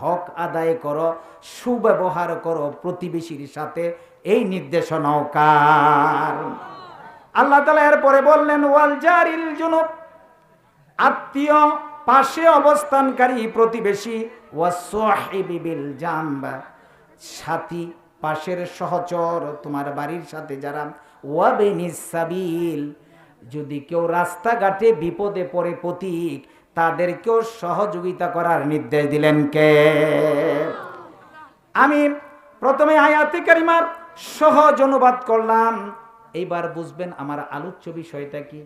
হক আদায় করো, সুব্যবহার করো প্রতিবেশীর সাথে, এই নির্দেশনাও কার? আল্লাহ তালা এরপরে বললেন, ওয়াল জারিল জুনুব। আত্মীয় পাশে অবস্থানকারী প্রতিবেশী ওয়াসহিবি বিল জাম্বা। সাথী পাশের সহচর, তোমার বাড়ির সাথে যারা, ওয়াবেনিস যদি কেউ রাস্তাঘাটে বিপদে পড়ে পথিক তাদেরকেও সহযোগিতা করার নির্দেশ দিলেন কে? আমি প্রথমে আয়াতে কারিমার সহজ অনুবাদ করলাম। এইবার বুঝবেন আমার আলোচ্য বিষয়টা কি?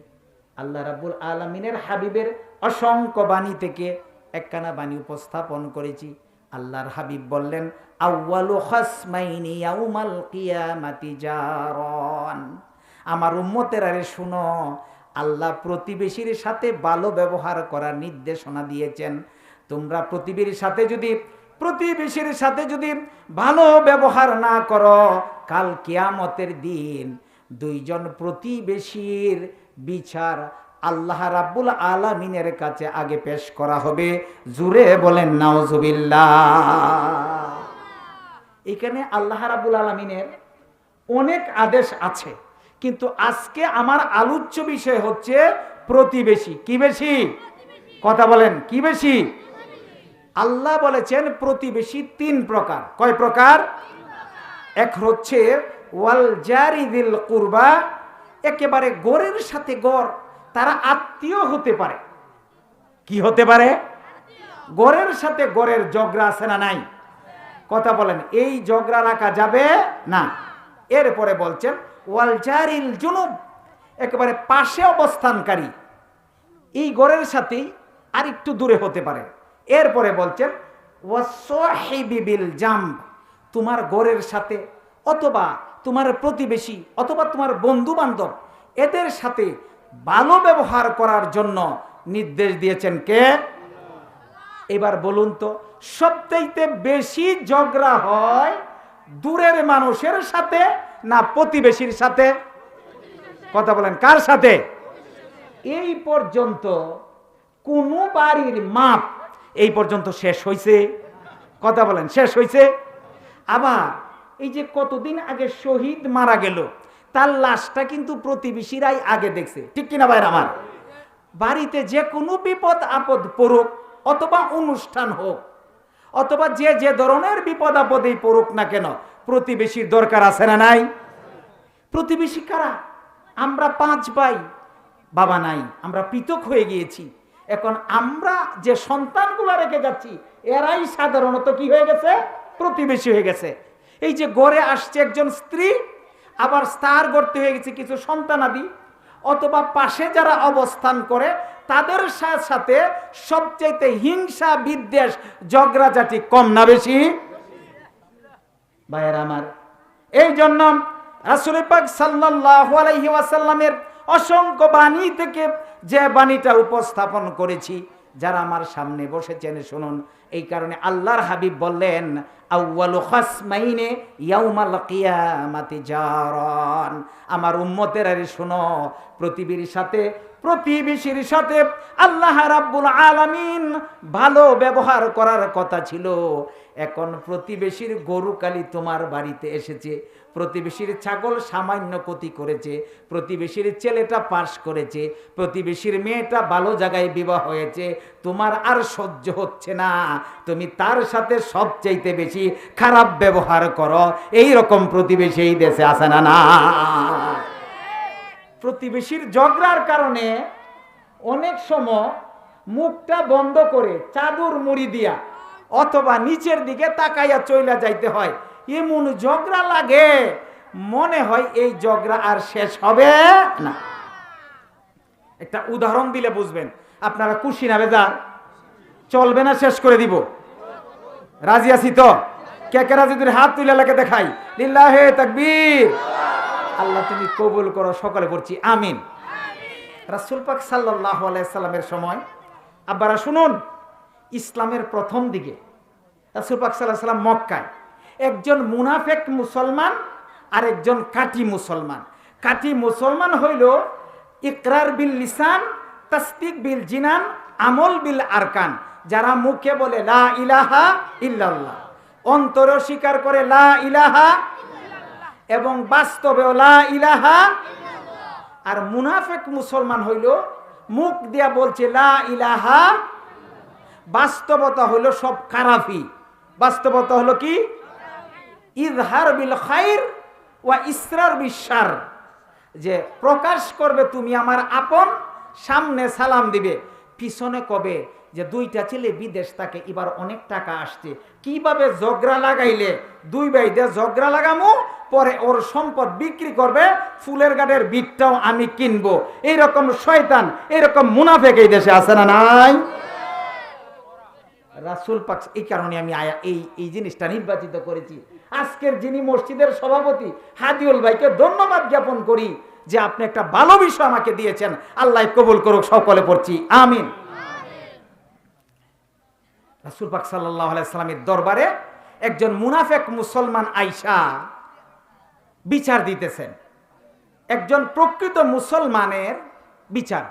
আল্লাহ রাব্বুল আলমিনের হাবিবের অসংখ্য বাণী থেকে একখানা বাণী উপস্থাপন করেছি। আল্লাহর হাবিব বললেন আমার উম্মতের আরে শুনো আল্লাহ প্রতিবেশীর সাথে ভালো ব্যবহার করার নির্দেশনা দিয়েছেন। তোমরা প্রতিবেশীর সাথে যদি, প্রতিবেশীর সাথে যদি ভালো ব্যবহার না করো, কাল কেয়ামতের দিন দুইজন প্রতিবেশীর বিচার আল্লাহ রাব্বুল আলামিনের কাছে আগে পেশ করা হবে। জুরে বলেন, নাউজুবিল্লাহ। এখানে আল্লাহ রাব্বুল আলামিনের অনেক আদেশ আছে। কিন্তু আজকে আমার আলোচ্য বিষয় হচ্ছে প্রতিবেশী। কি বেশি? কথা বলেন, কি বেশি? আল্লাহ বলেছেন প্রতিবেশী তিন প্রকার। কয় প্রকার? এক হচ্ছে ওয়াল জারিদিল কুরবা, একেবারে গড়ের সাথে গড়, তারা আত্মীয় হতে পারে। কি হতে পারে? গড়ের সাথে গড়ের জগরা আছে না নাই? কথা বলেন, এই জগরা রাখা যাবে না। এরপরে বলছেন ওয়াল জারিল জুনুব, একেবারে পাশে অবস্থানকারী। এই গড়ের সাথেই আর একটু দূরে হতে পারে। এরপরে বলছেন ওয়াসহিবিল জাম্ব তোমার গড়ের সাথে অথবা তোমার প্রতিবেশী অথবা তোমার বন্ধু বান্ধব এদের সাথে ভালো ব্যবহার করার জন্য নির্দেশ দিয়েছেন কে? এবার বলুন তো, সবচাইতে বেশি ঝগড়া হয় দূরের মানুষের সাথে না, প্রতিবেশীর সাথে? কথা বলেন, কার সাথে? এই পর্যন্ত কোন বাড়ির মাপ এই পর্যন্ত শেষ হয়েছে কথা বলেন, শেষ হয়েছে আবার এই যে কতদিন আগে শহীদ মারা গেল, তার লাশটা কিন্তু প্রতিবেশীরাই আগে দেখছে। ঠিক কিনা ভাইর আমার? বাড়িতে যে কোনো বিপদ আপদ পড়ুক, অথবা অনুষ্ঠান হোক, অথবা যে যে ধরনের বিপদ আপদেই পড়ুক না কেন প্রতিবেশীর দরকার আছে না নাই? প্রতিবেশী কারা? আমরা পাঁচ ভাই, বাবা নাই, আমরা পৃথক হয়ে গিয়েছি। এখন আমরা যে সন্তানগুলো রেখে যাচ্ছি, এরাই সাধারণত কি হয়ে গেছে? প্রতিবেশী হয়ে গেছে। এই যে গড়ে আসছে একজন স্ত্রী, আবার স্টার গড়তে হয়ে গেছে কিছু সন্তানাদি, অথবা পাশে যারা অবস্থান করে, তাদের সাথে সাথে সবচাইতে হিংসা বিদ্বেষ ঝগড়াঝাটি কম না বেশি? ভাইয়ের আমার। এই জন্য রাসুল পাক সাল্লাল্লাহু আলাইহি ওয়াসাল্লামের অসংখ্য বাণী থেকে যে বাণীটা উপস্থাপন করেছি, যারা আমার সামনে বসেছেন, শুনুন, এই কারণে আল্লাহর হাবিব বললেন আমার উম্মতের আরে শুনো, পৃথিবীর সাথে প্রতিবেশীর সাথে আল্লাহ রাব্বুল আলামিন ভালো ব্যবহার করার কথা ছিল। এখন প্রতিবেশীর গরু কালি তোমার বাড়িতে এসেছে। প্রতিবেশীর ছাগল সামান্য ক্ষতি করেছে। প্রতিবেশীর ছেলেটা পাশ করেছে। প্রতিবেশীর মেয়েটা ভালো জায়গায় বিবাহ হয়েছে। তোমার আর সহ্য হচ্ছে না। তুমি তার সাথে সবচাইতে বেশি খারাপ ব্যবহার করো। এই রকম প্রতিবেশী এই দেশে আসে না না। প্রতিবেশীর ঝগড়ার কারণে অনেক সময় মুখটা বন্ধ করে চাদর মুড়ি দিয়া অথবা নিচের দিকে তাকাইয়া চইলা যাইতে হয়। এমন ঝগড়া লাগে, মনে হয় এই ঝগড়া আর শেষ হবে না। একটা উদাহরণ দিলে বুঝবেন। আপনারা কুশি না বেজার? চলবে না, শেষ করে দিব। রাজি আছি তো? কে কে রাজি? তুই হাত তুলে লাগে দেখাই। লিল্লাহে তাকবীর। আল্লাহ তুমি কবুল করো, সকলে পড়ছি, আমিন। রাসুল পাক সাল্লাহ আলাইসাল্লামের সময়, আব্বারা শুনুন। ইসলামের প্রথম দিকে। রাসুল পাক সাল্লাহ সাল্লাম মক্কায়। একজন মুনাফেক মুসলমান আর একজন কাটি মুসলমান। কাটি মুসলমান হইল ইকরার বিল লিসান তাস্তিক বিল জিনান, আমল বিল আরকান। যারা মুখে বলে লা ইলাহা ইল্লাল্লাহ, অন্তর স্বীকার করে লা ইলাহা এবং বাস্তবেও লা ইলাহা আর মুনাফেক মুসলমান হইল মুখ দিয়া বলছে লা ইলাহা বাস্তবতা হলো সব খারাপি বাস্তবতা হলো কি? ইজহার বিল খাইর ওয়া ইসরার বিশ্বার যে প্রকাশ করবে তুমি আমার আপন, সামনে সালাম দিবে। পিছনে কবে? যে দুইটা ছেলে বিদেশ থাকে, এবার অনেক টাকা আসছে। কীভাবে জগরা লাগাইলে? দুই ভাই দিয়ে জগরা লাগামো, পরে ওর সম্পদ বিক্রি করবে, ফুলের গাড়ের বিটটাও আমি কিনবো। এইরকম শয়তান এইরকম মুনাফেক এই দেশে আছে না নাই? রাসুল পাক এই কারণে আমি আয়া এই এই জিনিসটা নির্বাচিত করেছি। আজকের যিনি মসজিদের সভাপতি, হাদিউল ভাইকে ধন্যবাদ জ্ঞাপন করি যে আপনি একটা ভালো বিষয় আমাকে দিয়েছেন। আল্লাহ কবুল করুক, সকলে পড়ছি, আমিন। রাসুল পাক সাল্লাহ আলাইসালামের দরবারে একজন মুনাফেক মুসলমান আইসা বিচার দিতেছেন। একজন প্রকৃত মুসলমানের বিচার।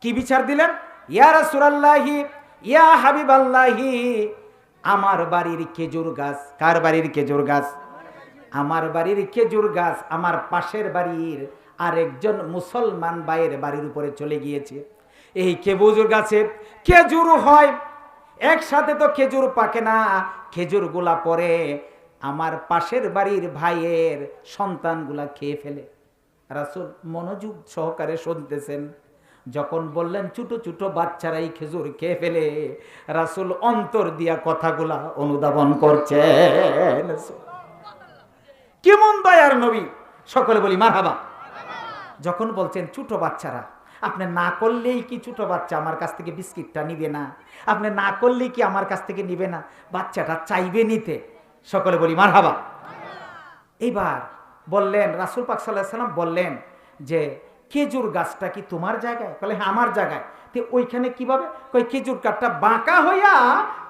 কি বিচার দিলেন? ইয়া রাসূলুল্লাহি ইয়া হাবিব আল্লাহি আমার বাড়ির খেজুর গাছ। কার বাড়ির খেজুর গাছ? আমার বাড়ির খেজুর গাছ আমার পাশের বাড়ির আরেকজন মুসলমান ভাইয়ের বাড়ির উপরে চলে গিয়েছে। এই খেজুর গাছে খেজুর হয়, একসাথে তো খেজুর পাকে না। খেজুরগুলা পরে আমার পাশের বাড়ির ভাইয়ের সন্তানগুলা খেয়ে ফেলে। রাসুল মনোযোগ সহকারে শুনতেছেন। যখন বললেন, ছোট ছোট বাচ্চারাই খেজুর খেয়ে ফেলে, রাসুল অন্তর দিয়া কথাগুলা অনুধাবন করছেন। কেমন দয়ার নবী! সকলে বলি, মারহাবা। যখন বলছেন, ছোট বাচ্চারা, আপনি না করলেই কি ছোট বাচ্চা আমার কাছ থেকে বিস্কিটটা নিবে না? আপনি না করলেই কি আমার কাছ থেকে নিবে না? বাচ্চাটা চাইবে নিতে। সকলে বলি মার হাবা এইবার বললেন, রাসুল পাক সাল্লাহ সাল্লাম বললেন যে খেজুর গাছটা কি তোমার জায়গায়? বলে হ্যাঁ আমার জায়গায়। তো ওইখানে কীভাবে? কই খেজুর কাঠটা বাঁকা হইয়া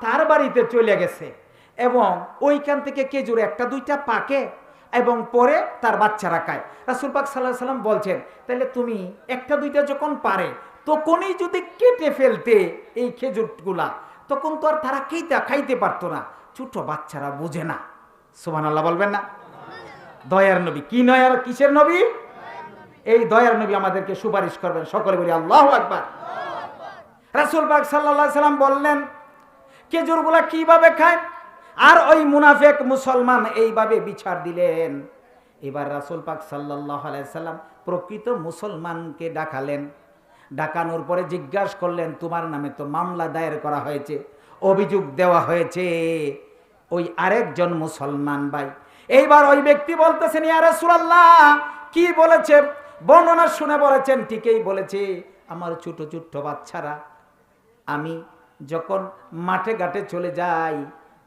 তার বাড়িতে চলে গেছে। এবং ওইখান থেকে খেজুর একটা, দুইটা পাকে এবং পরে তার বাচ্চারা খায়। রাসুল পাক সাল্লাহ সাল্লাম বলছেন তাহলে তুমি একটা, দুইটা যখন পারে, তখনই যদি কেটে ফেলতে এই খেজুরগুলা, তখন তো আর তারা খেইতে খাইতে পারতো না। ছোট বাচ্চারা বোঝে না। সুমান আল্লাহ বলবেন না। দয়ার নবী, কি নয়ার কিসের নবী? এই দয়ার নবী আমাদেরকে সুপারিশ করবেন। সকলে বলি, আল্লাহ একবার রাসুল পাক সাল্লাহ সাল্লাম বললেন, খেজুরগুলা কীভাবে খায়? আর ওই মুনাফেক মুসলমান এইভাবে বিচার দিলেন। এবার রাসুল পাক সাল্লাহ সাল্লাম প্রকৃত মুসলমানকে ডাকালেন। ডাকানোর পরে জিজ্ঞাসা করলেন, তোমার নামে তো মামলা দায়ের করা হয়েছে, অভিযোগ দেওয়া হয়েছে। ওই আরেকজন মুসলমান ভাই। এইবার ওই ব্যক্তি বলতেছেন ইয়ারে সুরাল্লাহ কি বলেছে? বর্ণনা শুনে বলেছেন, ঠিকই বলেছে, আমার ছোট ছোট্ট বাচ্চারা, আমি যখন মাঠে ঘাটে চলে যাই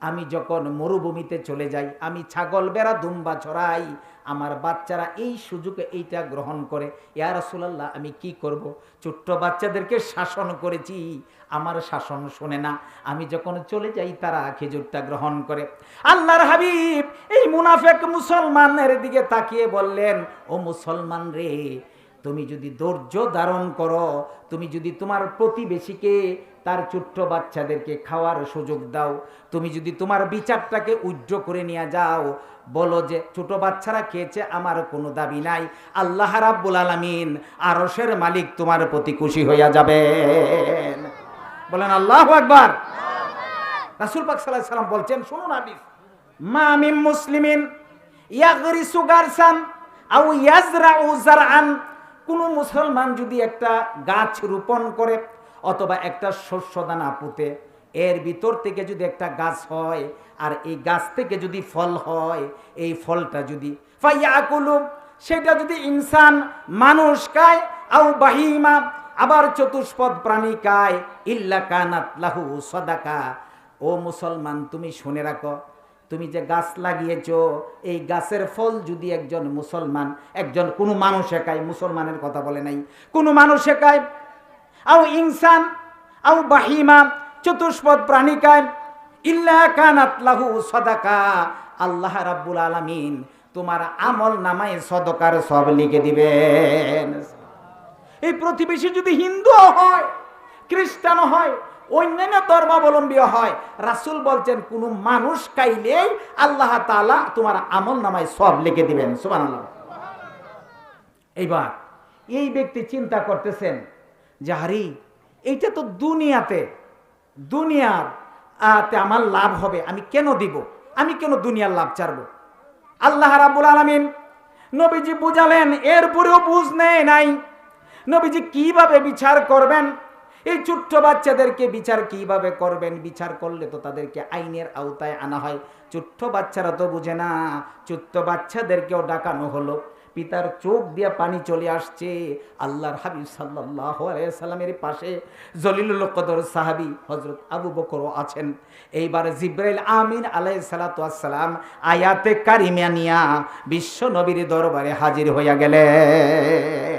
আমি যখন মরুভূমিতে চলে যাই, আমি ছাগল বেড়া দুম্বা ছড়াই, আমার বাচ্চারা এই সুযোগে এইটা গ্রহণ করে, ইয়া রাসূলুল্লাহ, আমি কি করব? ছোট্ট বাচ্চাদেরকে শাসন করেছি, আমার শাসন শোনে না। আমি যখন চলে যাই, তারা খেজুরটা গ্রহণ করে। আল্লাহর হাবিব এই মুনাফেক মুসলমানের দিকে তাকিয়ে বললেন, ও মুসলমান রে তুমি যদি ধৈর্য ধারণ করো, তুমি যদি তোমার প্রতিবেশীকে, তার ছোট্ট বাচ্চাদেরকে খাওয়ার সুযোগ দাও, তুমি যদি তোমার বিচারটাকে উজ্জ্ব করে নিয়ে যাও, বলো যে, ছোট বাচ্চারা খেয়েছে, আমার কোনো দাবি নাই। আল্লাহ রাব্বুল আলামিন আরশের মালিক তোমার প্রতি খুশি হইয়া যাবেন। বলেন, আল্লাহ একবার রাসূল পাক আলাইহি সাল্লাম বলছেন, শুনুন হাদিস। মা মিন মুসলিমিন ইয়াগরিসু গারসান আও ইয়াজরাউ জারআন কোন মুসলমান যদি একটা গাছ রোপণ করে অথবা একটা শস্য দানা পুঁতে, এর ভিতর থেকে যদি একটা গাছ হয় আর এই গাছ থেকে যদি ফল হয়, এই ফলটা যদি সেটা যদি ইনসান মানুষ খায়, আও বাহিমা, আবার চতুষ্পদ প্রাণী খায়, ইল্লা কানাত লাহু সদাকা। ও মুসলমান, তুমি শুনে রাখো তুমি যে গাছ লাগিয়েছ, এই গাছের ফল যদি একজন মুসলমান, একজন কোনো মানুষ খায় মুসলমানের কথা বলে নাই। কোনো মানুষ খায় আও ইনসান, আও বাহিমা, চতুষ্পদ প্রাণী খায় ইল্লা কানাত লাহু সদাকা। আল্লাহ রাব্বুল আলামিন তোমার আমল নামায় সদকার সব লিখে দিবেন। এই প্রতিবেশী যদি হিন্দু হয় খ্রিস্টান হয় অন্যান্য ধর্মাবলম্বী হয়। রাসূল বলছেন, কোন মানুষ খাইলেই আল্লাহ তাআলা তোমার আমল নামায় সব লিখে দিবেন। সুবহানাল্লাহ। এইবার এই ব্যক্তি চিন্তা করতেছেন যে হারি এইটা তো দুনিয়াতে, দুনিয়ার আতে আমার লাভ হবে, আমি কেন দিব? আমি কেন দুনিয়ার লাভ চারবো আল্লাহ রাব্বুল আলামিন নবীজি বুঝালেন এরপরেও বুঝ নেয় নাই। নবীজি কীভাবে বিচার করবেন? এই ছোট্ট বাচ্চাদেরকে বিচার কীভাবে করবেন? বিচার করলে তো তাদেরকে আইনের আওতায় আনা হয়। ছোট্ট বাচ্চারা তো বুঝে না। ছোট্ট বাচ্চাদেরকেও ডাকানো হলো। পিতার চোখ দিয়ে পানি চলে আসছে। আল্লাহর হাবিব সাল্লামের পাশে জলিলুল কদর সাহাবি হজরত আবু বকরও আছেন। এইবার জিব্রাইল আমিন আলাই সালাতাম আয়াতে কারিমিয়ানিয়া বিশ্ব নবীর দরবারে হাজির হইয়া গেলেন।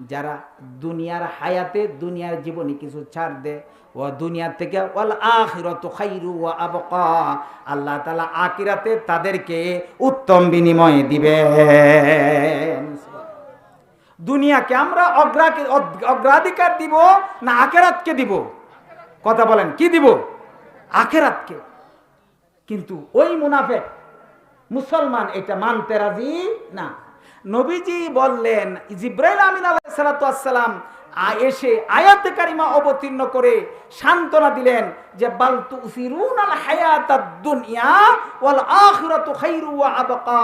যারা দুনিয়ার হায়াতে, দুনিয়ার জীবনে কিছু ছাড় দে ও দুনিয়ার থেকে ওয়াল আখিরাত খাইরু ওয়া আবকা। আল্লাহ তাআলা আখিরাতে তাদেরকে উত্তম বিনিময় দিবে দুনিয়াকে আমরা অগ্রা- অগ- অগ্রাধিকার দিব না আখেরাতকে দিব? কথা বলেন, কি দিব? আখেরাতকে। কিন্তু ওই মুনাফেক, মুসলমান এটা মানতে রাজি না। নবীজি বললেন, জিব্রাইল আমিন আলাইসালাম এসে আয়াতে কারিমা অবতীর্ণ করে সান্ত্বনা দিলেন যে বালতু উসিরুন আল হায়াতাদ দুনিয়া ওয়াল আখিরাতু খাইরু ওয়া আবকা।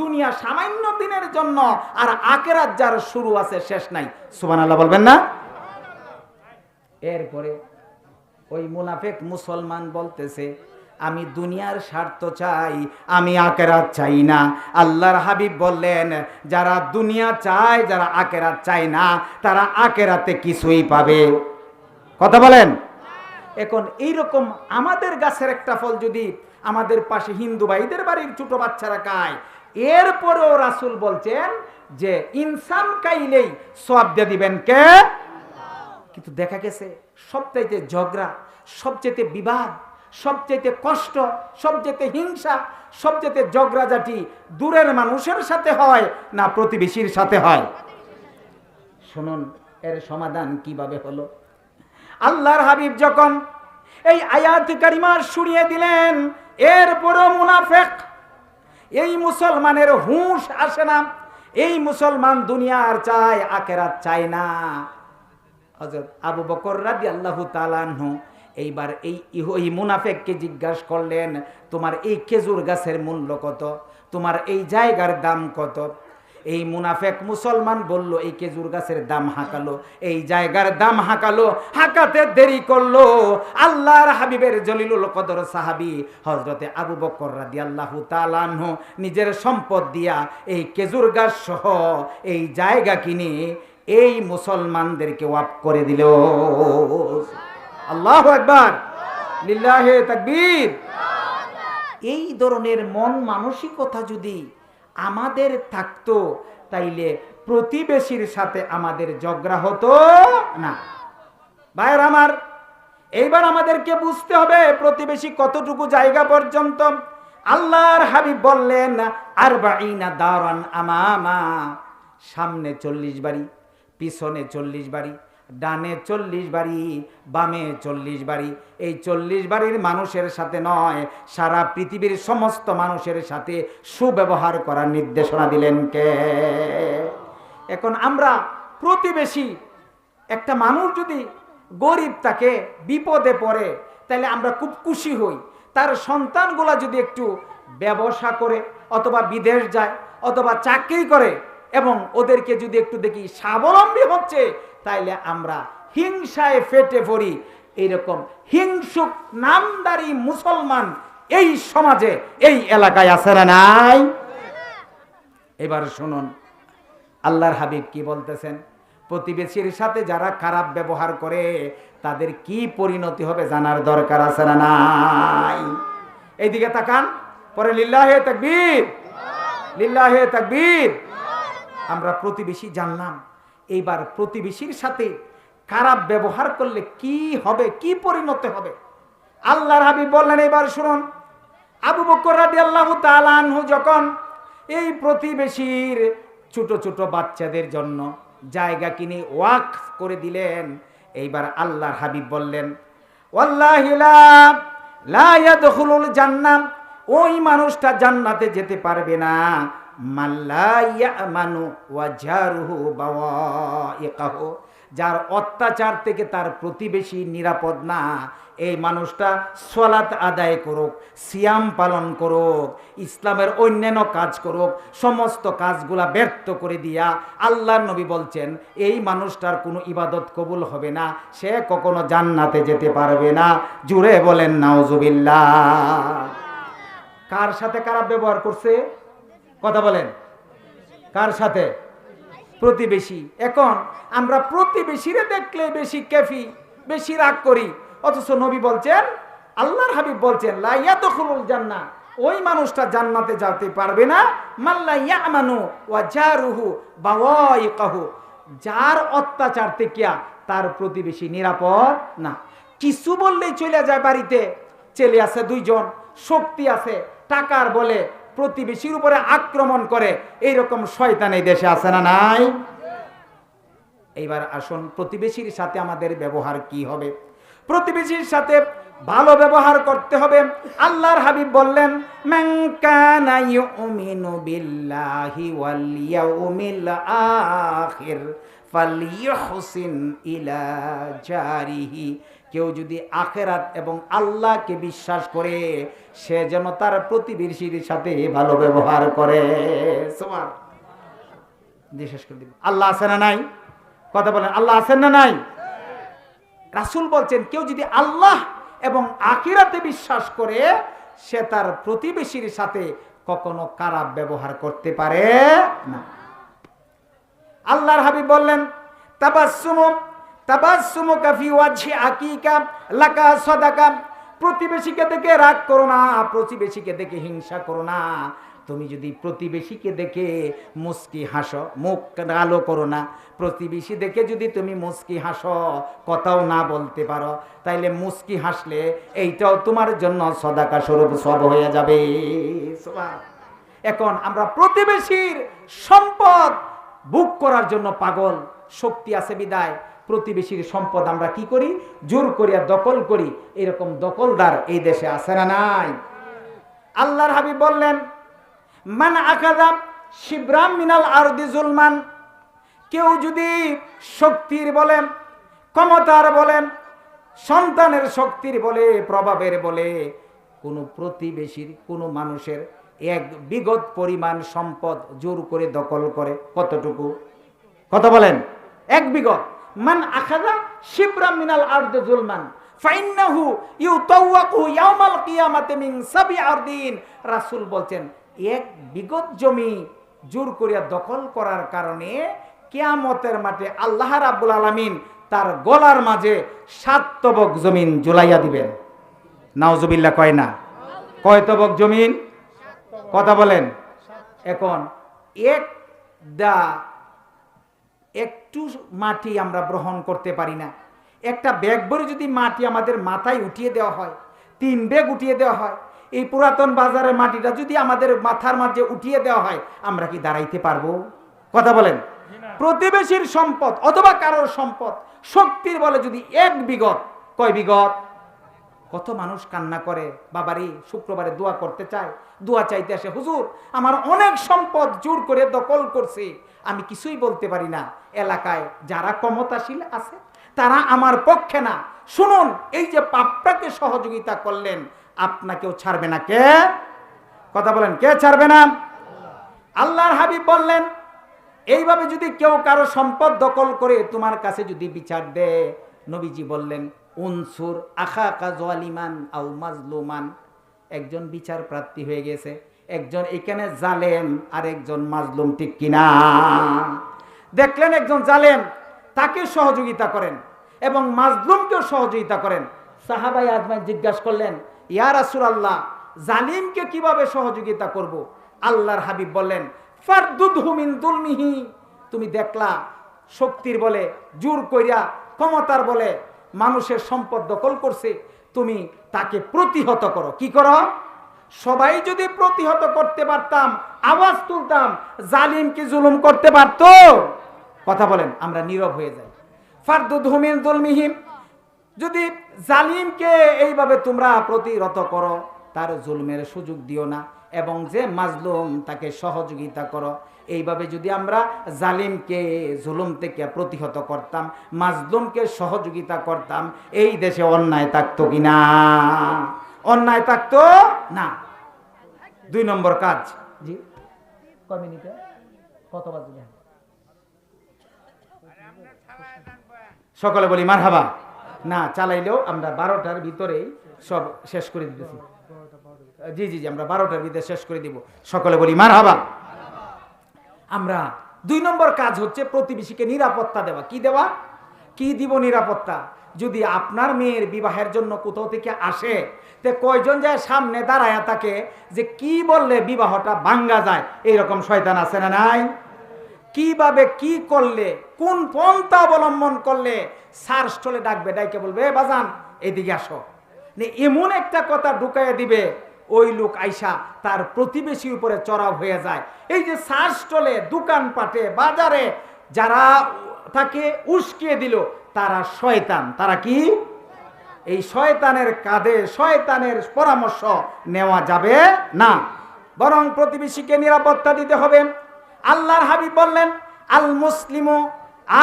দুনিয়া সামান্য দিনের জন্য আর আখিরাত যার শুরু আছে শেষ নাই। সুবহানাল্লাহ বলবেন না? এরপরে ওই মুনাফেক মুসলমান বলতেছে আমি দুনিয়ার স্বার্থ চাই, আমি আকেরাত চাই না। আল্লাহর হাবিব বললেন, যারা দুনিয়া চায়, যারা আকেরাত চায় না, তারা আকেরাতে কিছুই পাবে। কথা বলেন? এখন এইরকম আমাদের গাছের একটা ফল যদি আমাদের পাশে হিন্দু ভাইদের বাড়ির ছোট বাচ্চারা খায়, এরপরেও রাসূল বলছেন যে, ইনসান কাইলেই সব দিয়ে দিবেন কে? কিন্তু দেখা গেছে, সবচাইতে ঝগড়া সবচেয়ে বিবাদ সবচেয়ে কষ্ট, সবচেয়ে হিংসা, সবচেয়ে ঝগড়াঝাটি দূরের মানুষের সাথে হয় না প্রতিবেশীর সাথে হয়? শুনুন, এর সমাধান কীভাবে হলো? আল্লাহর হাবিব যখন এই আয়াত কারিমা শুনিয়ে দিলেন, এরপরও মুনাফেক, এই মুসলমানের হুঁশ আসে না, এই মুসলমান দুনিয়ার চায় আকেরাত চায় না। হজরত আবু বকর রাদি আল্লাহ তালানহু এইবার এই এই মুনাফেককে জিজ্ঞাসা করলেন, তোমার এই খেজুর গাছের মূল্য কত? তোমার এই জায়গার দাম কত? এই মুনাফেক মুসলমান বলল, এই খেজুর গাছের দাম হাঁকালো, এই জায়গার দাম হাঁকালো, হাঁকাতে দেরি করল। আল্লাহর হাবিবের জলিলুল কদর সাহাবি হজরতে আবু বকর রাদি আল্লাহ তালানহু নিজের সম্পদ দিয়া এই খেজুর গাছ সহ এই জায়গা কিনে এই মুসলমানদেরকে ওয়াপ করে দিল। আল্লাহ একবার লিল্লাহে তাকবীর। এই ধরনের মন মানসিকতা যদি আমাদের থাকতো, তাইলে প্রতিবেশীর সাথে আমাদের ঝগড়া হতো না। ভাইয়ের আমার, এইবার আমাদেরকে বুঝতে হবে প্রতিবেশী কতটুকু জায়গা পর্যন্ত। আল্লাহর হাবিব বললেন আর বাড়িনা দাওয়ান আমামা। সামনে চল্লিশ বাড়ি, পিছনে চল্লিশ বাড়ি ডানে চল্লিশ বাড়ি, বামে চল্লিশ বাড়ি। এই চল্লিশ বাড়ির মানুষের সাথে নয়, সারা পৃথিবীর সমস্ত মানুষের সাথে সুব্যবহার করার নির্দেশনা দিলেন কে? এখন আমরা প্রতিবেশী একটা মানুষ যদি গরিব তাকে বিপদে পড়ে, তাহলে আমরা খুব খুশি হই। তার সন্তানগুলা যদি একটু ব্যবসা করে, অথবা বিদেশ যায়, অথবা চাকরি করে, এবং ওদেরকে যদি একটু দেখি স্বাবলম্বী হচ্ছে তাইলে আমরা হিংসায় ফেটে পড়ি। এইরকম হিংসুক নামদারি মুসলমান এই সমাজে, এই এলাকায় আছে না নাই? এবার শুনুন, আল্লাহর হাবিব কি বলতেছেন? প্রতিবেশীর সাথে যারা খারাপ ব্যবহার করে, তাদের কি পরিণতি হবে জানার দরকার আছে না নাই? এইদিকে তাকান, পরে লিল্লাহে তাকবীর লিল্লাহে তাকবীর। আমরা প্রতিবেশী জানলাম এইবার প্রতিবেশীর সাথে খারাপ ব্যবহার করলে কি হবে, কি পরিণত হবে? আল্লাহর হাবিব বললেন, এবার শুনুন। আবু বকর রাদিয়াল্লাহু তাআলা আনহু যখন এই প্রতিবেশীর ছোট ছোট বাচ্চাদের জন্য জায়গা কিনে ওয়াক করে দিলেন, এইবার আল্লাহর হাবিব বললেন, ওয়াল্লাহি লা লা ইয়াদখুলুল জান্নাহ, ওই মানুষটা জান্নাতে যেতে পারবে না। যার অত্যাচার থেকে তার প্রতিবেশী নিরাপদ না, এই মানুষটা সলাত আদায় করুক, সিয়াম পালন করুক, ইসলামের অন্যান্য কাজ করুক, সমস্ত কাজগুলা ব্যর্থ করে দিয়া আল্লাহ নবী বলছেন, এই মানুষটার কোনো ইবাদত কবুল হবে না, সে কখনো জান্নাতে যেতে পারবে না। জুড়ে বলেন, নাউজুবিল্লাহ। কার সাথে খারাপ ব্যবহার করছে? কথা বলেন। কার সাথে? প্রতিবেশী। এখন আমরা প্রতিবেশীরে দেখলে বেশি কেফি, বেশি রাগ করি। অথচ নবী বলছেন, আল্লাহর হাবিব বলছেন লাইয়াদখুলুল জান্নাহ ওই মানুষটা জান্নাতে যেতে পারবে না। মাল্লা ইয়ামানু ওয়া জারুহু বাওয়াইকাহু যার অত্যাচার থেকে তার প্রতিবেশী নিরাপদ না। কিছু বললেই চলে যায় বাড়িতে। ছেলে আছে দুইজন, শক্তি আছে, টাকার বলে প্রতিবেশীর উপরে আক্রমণ করে, এইরকম শয়তান এই দেশে আছে না নাই? এইবার আসুন, প্রতিবেশীর সাথে আমাদের ব্যবহার কি হবে? প্রতিবেশীর সাথে ভালো ব্যবহার করতে হবে। আল্লাহর হাবিব বললেন আখির ফালিয়ুহসিন ইলা জারিহি কেউ যদি আখেরাত এবং আল্লাহকে বিশ্বাস করে, সে যেন তার প্রতিবেশীর সাথে ভালো ব্যবহার করে। বিশেষ করে দিব। আল্লাহ আছে না নাই? কথা বলেন, আল্লাহ আছেন না নাই? রাসূল বলছেন, কেউ যদি আল্লাহ এবং আখিরাতে বিশ্বাস করে, সে তার প্রতিবেশীর সাথে কখনো খারাপ ব্যবহার করতে পারে না। আল্লাহর হাবিব বললেন তাবাসসুমু তাবাসসুমু কাফি ওয়াজহি আকিকা, লাকা সাদাকা। প্রতিবেশীকে দেখে রাগ করো না, প্রতিবেশীকে দেখে হিংসা করো না। তুমি যদি প্রতিবেশীকে দেখে মুস্কি হাসো, মুখ আলো করো না। প্রতিবেশী দেখে যদি তুমি মুস্কি হাসো, কথাও না বলতে পারো, তাইলে মুস্কি হাসলে এইটাও তোমার জন্য সদাকা স্বরূপ সব হয়ে যাবে। এখন আমরা প্রতিবেশীর সম্পদ বুক করার জন্য পাগল, শক্তি আছে বিদায়। প্রতিবেশীর সম্পদ আমরা কি করি? জোর করিয়া দখল করি। এরকম দখলদার এই দেশে আছে না নাই? আল্লাহর হাবিব বললেন, মান আকাদা শিবরাম মিনাল আরদি জুলমান। কেউ যদি শক্তির বলেন ক্ষমতার বলেন সন্তানের শক্তির বলে, প্রভাবের বলে, কোনো প্রতিবেশীর, কোনো মানুষের এক বিগত পরিমাণ সম্পদ জোর করে দখল করে কতটুকু? কথা বলেন, এক বিগত। মান আখাদা শিবরাম মিনাল আরদে জুলমান। ফাইন্নাহু ইউতাওয়াকু ইয়াউমাল কিয়ামাতি মিন সাবি আরদিন। রাসূল বলছেন, এক বিগত জমি জোর করিয়া দখল করার কারণে কিয়ামতের মাঠে আল্লাহ রাব্বুল আলামিন তার গলার মাঝে সাত তবক জমিন জুলাইয়া দিবেন। নাউজুবিল্লাহ কয় না? কয় তবক জমিন? কথা বলেন। এখন এক দা একটু মাটি আমরা গ্রহণ করতে পারি না। একটা ব্যাগ ভরে যদি মাটি আমাদের মাথায় উঠিয়ে দেওয়া হয়, তিন ব্যাগ উঠিয়ে দেওয়া হয়, এই পুরাতন বাজারের মাটিটা যদি আমাদের মাথার মাঝে উঠিয়ে দেওয়া হয়, আমরা কি দাঁড়াইতে পারব? কথা বলেন। প্রতিবেশীর সম্পদ অথবা কারোর সম্পদ শক্তির বলে যদি এক বিগত, কয় বিগত? কত মানুষ কান্না করে, বাবারে, শুক্রবারে দোয়া করতে চায়, দোয়া চাইতে আসে, হুজুর, আমার অনেক সম্পদ জোর করে দখল করছে, আমি কিছুই বলতে পারি না। এলাকায় যারা ক্ষমতাশীল আছে, তারা আমার পক্ষে না। শুনুন, এই যে পাপটাকে সহযোগিতা করলেন, আপনাকেও ছাড়বে না। কে? কথা বলেন, কে ছাড়বে না? আল্লাহর হাবিব বললেন, এইভাবে যদি কেউ কারও সম্পদ দখল করে তোমার কাছে যদি বিচার দেয়, নবীজি বললেন, উনসুর আখা কাজওয়ালিমান আউ মাজলুমান। একজন বিচার প্রার্থী হয়ে গেছে। একজন এখানে জালেম আর একজন মাজলুম, ঠিক কিনা? দেখলেন একজন জালেম, তাকে সহযোগিতা করেন এবং মাজলুমকেও সহযোগিতা করেন। সাহাবাই আজমাই জিজ্ঞাসা করলেন, ইয়া রাসূলুল্লাহ, জালিমকে কীভাবে সহযোগিতা করব? আল্লাহর হাবিব বললেন, ফারদুদহু মিন দুলমিহি। তুমি দেখলা, শক্তির বলে, জোর কইরা, ক্ষমতার বলে, মানুষের সম্পদ দখল করছে। তুমি তাকে প্রতিহত করো। কি করো? সবাই যদি প্রতিহত করতে পারতাম, আওয়াজ তুলতাম জালিম কি জুলুম করতে পারতো। কথা বলেন, আমরা নীরব হয়ে যাই। ফারদুদহুমিন দুলমিহিম যদি জালিমকে এইভাবে তোমরা প্রতিরত করো, তার জুলমের সুযোগ দিও না এবং যে মাজলুম তাকে সহযোগিতা করো। এইভাবে যদি আমরা জালিমকে, জুলুম থেকে প্রতিহত করতাম, মাজলুমকে সহযোগিতা করতাম, এই দেশে অন্যায় থাকতো কিনা অন্যায় থাকতো না। দুই নম্বর কাজ। জি কয় মিনিটে কত বাজবে সকলে বলি মার হাবা না, চালাইলেও আমরা বারোটার ভিতরেই সব শেষ করে দিতেছি। জি জি জি, আমরা বারোটার ভিতরে শেষ করে দিব। সকলে বলি মার হাবা আমরা, দুই নম্বর কাজ হচ্ছে প্রতিবেশীকে নিরাপত্তা দেওয়া। কি দেওয়া? কি দিব নিরাপত্তা? যদি আপনার মেয়ের বিবাহের জন্য কোথাও থেকে আসে, তে কয়জন যায় সামনে দাঁড়ায় তাকে যে কি বললে বিবাহটা ভাঙ্গা যায়? এইরকম শয়তান আছে না নাই? কীভাবে কি করলে, কোন পন্থা অবলম্বন করলে সার স্টলে ডাকবে, ডাইকে বলবে, "এ বাজান, এদিকে আসো। এমন একটা কথা ঢুকাইয়া দিবে, ওই লোক আইসা তার প্রতিবেশীর উপরে চড়াও হয়ে যায়। এই যে সার স্টলে, দোকানপাটে, বাজারে যারা তাকে উস্কিয়ে দিল, তারা শয়তান। তারা কি? এই শয়তানের কাঁধে, শয়তানের পরামর্শ নেওয়া যাবে না। বরং প্রতিবেশীকে নিরাপত্তা দিতে হবে। আল্লাহর হাবিব বললেন, আল মুসলিমু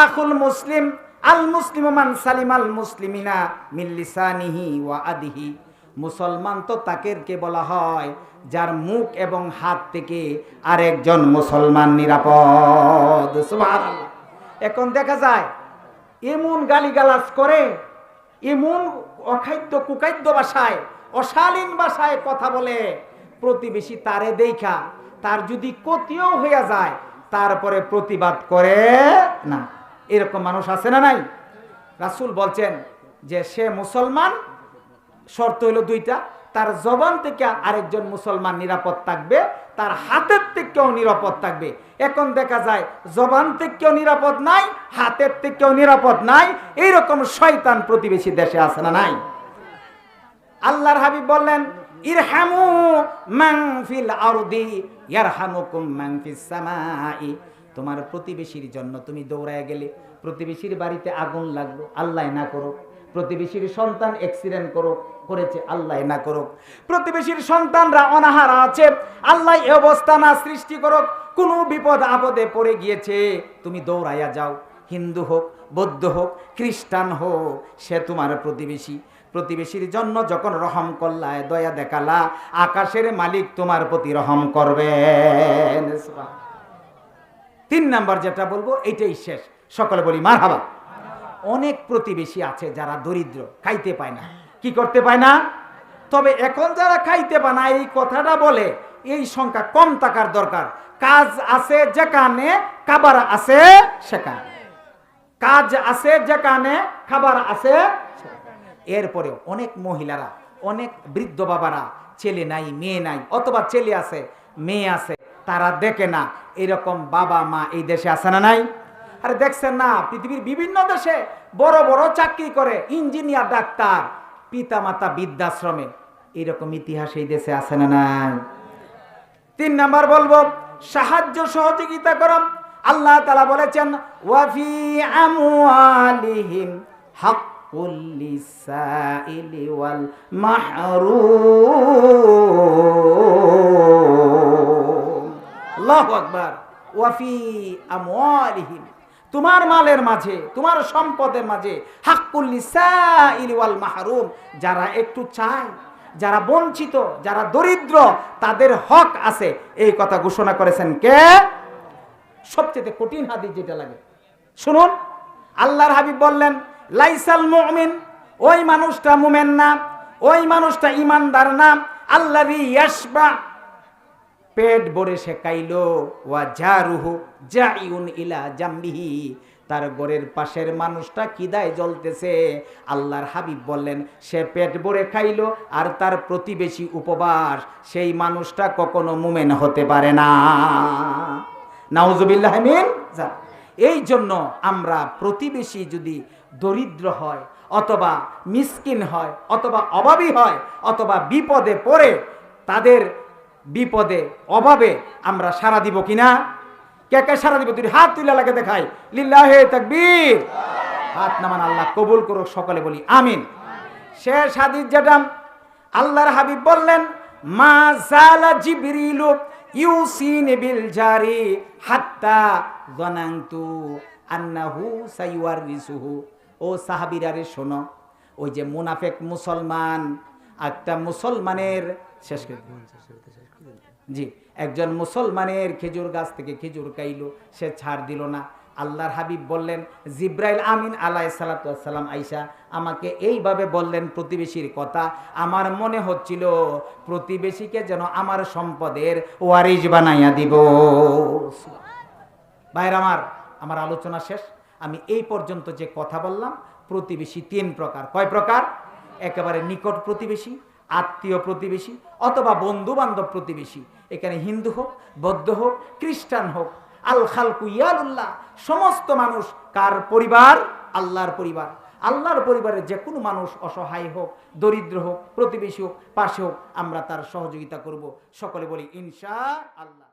আখুল মুসলিম, আল মুসলিম মান সালিম আল মুসলিমিনা মিল্লিসানিহি ওয়া আদিহি মুসলমান তো তাকেরকে বলা হয়, যার মুখ এবং হাত থেকে আরেকজন মুসলমান নিরাপদ। এখন দেখা যায়, এমন গালিগালাজ করে, এমন অখাদ্য কুখাদ্য ভাষায়, অশালীন ভাষায় কথা বলে, প্রতিবেশী তারে দেখা তার যদি ক্ষতিও হইয়া যায়, তারপরে প্রতিবাদ করে না। এরকম মানুষ আছে না নাই? রাসূল বলছেন যে সে মুসলমান, শর্ত হইল দুইটা, তার জবান থেকে আরেকজন মুসলমান নিরাপদ থাকবে, তার হাতের থেকেও নিরাপদ থাকবে। এখন দেখা যায়, জবান থেকেও নিরাপদ নাই, হাতের থেকেও নিরাপদ নাই, এইরকম শয়তান প্রতিবেশী দেশে আছে না নাই? আল্লাহর হাবিব বললেন ইরহামু মান ফিল আরদি, ইয়ারহামুকুম ফিস সামাই। তোমার প্রতিবেশীর জন্য তুমি দৌড়ায় গেলে, প্রতিবেশীর বাড়িতে আগুন লাগল, আল্লাহ না করো প্রতিবেশীর সন্তান অ্যাক্সিডেন্ট করো করেছে, আল্লাহ না করুক। প্রতিবেশীর সন্তানরা অনাহার আছে, আল্লাহ এ অবস্থা না সৃষ্টি করুক, কোনো বিপদ আপদে পড়ে গিয়েছে। তুমি দৌড়াইয়া যাও, হিন্দু হোক, বৌদ্ধ হোক, খ্রিস্টান হোক, সে তোমার প্রতিবেশী। প্রতিবেশীর জন্য যখন রহম করলায়, দয়া দেখালা, আকাশের মালিক তোমার প্রতি রহম করবেন। তিন নাম্বার যেটা বলব, এইটাই শেষ। সকলে বলি মার হাবা অনেক প্রতিবেশী আছে যারা দরিদ্র, খাইতে পায় না। কি করতে পায় না? তবে এখন যারা খাইতে পায় না, এই কথাটা বলে, এই সংখ্যা কম থাকার দরকার। কাজ আছে যেখানে, খাবার আছে সেখানে। কাজ আছে যেখানে, খাবার আছে এরপরেও অনেক মহিলারা, অনেক বৃদ্ধ বাবারা, ছেলে নাই, মেয়ে নাই, অথবা ছেলে আছে, মেয়ে আছে, তারা দেখে না এরকম বাবা, মা এই দেশে আছে না নাই? আরে দেখছেন না, পৃথিবীর বিভিন্ন দেশে বড় বড় চাকরি করে, ইঞ্জিনিয়ার, ডাক্তার পিতা মাতা বৃদ্ধাশ্রমে। এরকম ইতিহাস এই দেশে আছে না নাই? তিন নাম্বার বলব, সাহায্য সহযোগিতা করম আল্লাহ তালা বলেছেন ওয়াফি আমওয়ালিহিম হাক্কুল ওয়াল মাহরুম। আল্লাহু আকবার। ওয়াফি আমওয়ালিহিম। তোমার মালের মাঝে, তোমার সম্পদের মাঝে হাক্কুল লিসাইলি ওয়াল মাহরুম। যারা একটু চায়, যারা বঞ্চিত, যারা দরিদ্র, তাদের হক আছে। এই কথা ঘোষণা করেছেন কে? সবচেয়ে কঠিন হাদিস যেটা লাগে। শুনুন, আল্লাহর হাবিব বললেন লাইসাল মুমিন, ওই মানুষটা মুমেন না, ওই মানুষটা ইমানদার না আল্লাহি ইয়াসবা পেট ভরে সে কাইলো ওয়া জারুহু জাইউন ইলা জাম্বিহি। তার ঘরের পাশের মানুষটা কিদায় জ্বলতেছে। আল্লাহর হাবিব বললেন, সে পেট ভরে খাইলো আর তার প্রতিবেশী উপবাস, সেই মানুষটা কখনো মুমেন হতে পারে না। নাউজুবিল্লাহ মিন। এই জন্য আমরা প্রতিবেশী যদি দরিদ্র হয়, অথবা মিসকিন হয়, অথবা অভাবী হয়, অথবা বিপদে পড়ে, তাদের বিপদে, অভাবে আমরা সারা দিব কিনা? কে কে সারা দিব? তুই হাত তুলে লাগে দেখাই। লিল্লাহে তাকবীর। হাত নামান আল্লাহ কবুল করুক, সকলে বলি আমিন। শেষ হাদিস যেটা, আল্লাহর হাবিব বললেন, মা জালা জিবরিলু ইউসিনি বিল জারি হাত্তা জনাংতু আন্নাহু সাইওয়ারিসুহু। ও সাহাবীরা রে শোনো, ওই যে মুনাফেক মুসলমান একটা মুসলমানের, শেষ জি, একজন মুসলমানের খেজুর গাছ থেকে খেজুর খাইলো, সে ছাড় দিল না। আল্লাহর হাবিব বললেন, জিব্রাইল আমিন আলাই সালাতাম আইসা আমাকে এইভাবে বললেন প্রতিবেশীর কথা। আমার মনে হচ্ছিল প্রতিবেশীকে যেন আমার সম্পদের ওয়ারিজ বানাইয়া দিব। ভাইর আমার আমার আলোচনা শেষ? আমি এই পর্যন্ত যে কথা বললাম, প্রতিবেশী তিন প্রকার। কয় প্রকার? একেবারে নিকট প্রতিবেশী, আত্মীয় প্রতিবেশী অথবা বন্ধু বান্ধব প্রতিবেশী। এখানে হিন্দু হোক, বৌদ্ধ হোক, খ্রিস্টান হোক, আল খালকু ইয়ালুল্লাহ, সমস্ত মানুষ কার পরিবার? আল্লাহর পরিবার। আল্লাহর পরিবারের যে কোনো মানুষ অসহায় হোক, দরিদ্র হোক, প্রতিবেশী হোক, পাশে হোক, আমরা তার সহযোগিতা করব। সকলে বলি, ইনশা আল্লাহ।